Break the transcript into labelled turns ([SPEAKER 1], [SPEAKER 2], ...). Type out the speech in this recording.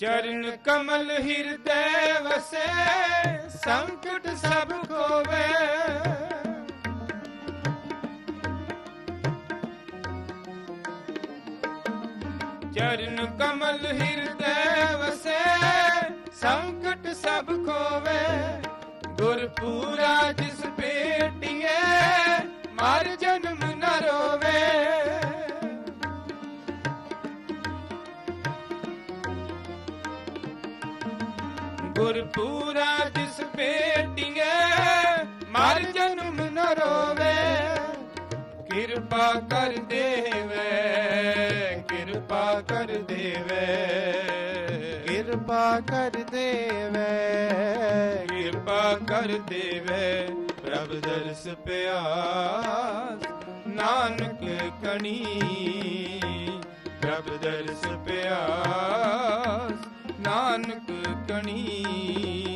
[SPEAKER 1] ਚਰਨ ਕਮਲ ਹਿਰਦੈ ਵਸੈ, ਸੰਕਟ ਸਭ ਖੋਵੇ। ਚਰਨ ਕਮਲ ਹਿਰਦੈ ਵਸੈ, ਸੰਕਟ ਸਭ ਖੋਵੇ। ਗੁਰ ਪੂਰਾ ਜਿਸ ਭੇਟੀਏ ਗੁਰ ਪੂਰਾ ਜਿਸ ਭੇਟੀਏ ਮਰ ਜਨਮ ਨ ਰੋਵੇ। ਕਿਰਪਾ ਕਰ ਦੇਵੇ, ਕਿਰਪਾ ਕਰ ਦੇਵੇ।
[SPEAKER 2] ਕਿਰਪਾ ਕਰ ਦੇਵੇ,
[SPEAKER 1] ਕਿਰਪਾ ਕਰ ਦੇਵੇ। ਪ੍ਰਭ ਦਰਸ ਪਿਆਸ, ਨਾਨਕ ਕਣੀ। ਪ੍ਰਭ ਦਰਸ ਪਿਆਸ, ਨਾਨਕ ਕਣੀ